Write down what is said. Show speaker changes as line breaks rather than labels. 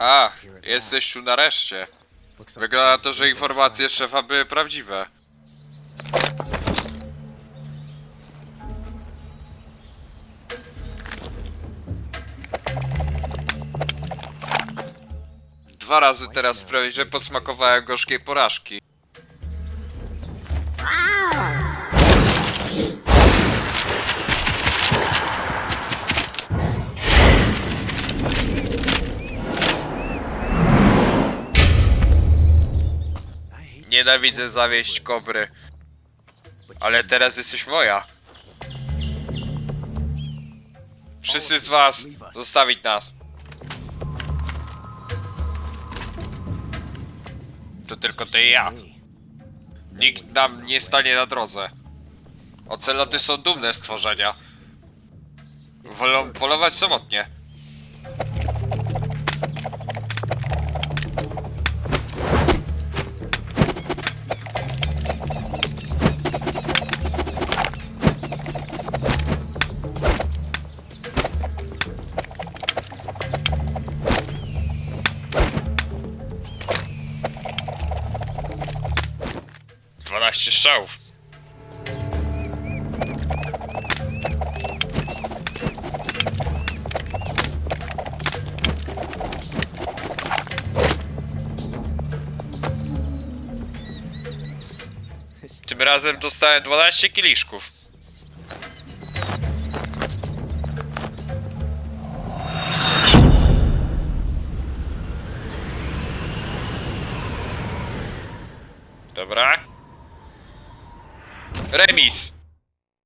A, jesteś tu nareszcie. Wygląda na to, że informacje szefa były prawdziwe. Dwa razy teraz sprawić, że posmakowałem gorzkiej porażki. Nienawidzę zawieść kobry. Ale teraz jesteś moja. Wszyscy z was zostawić nas. To tylko ty i ja. Nikt nam nie stanie na drodze. Oceloty są dumne stworzenia. Wolą polować samotnie. Dwanaście strzałów. Tym razem dostałem 12 kieliszków. Dobra. Remis.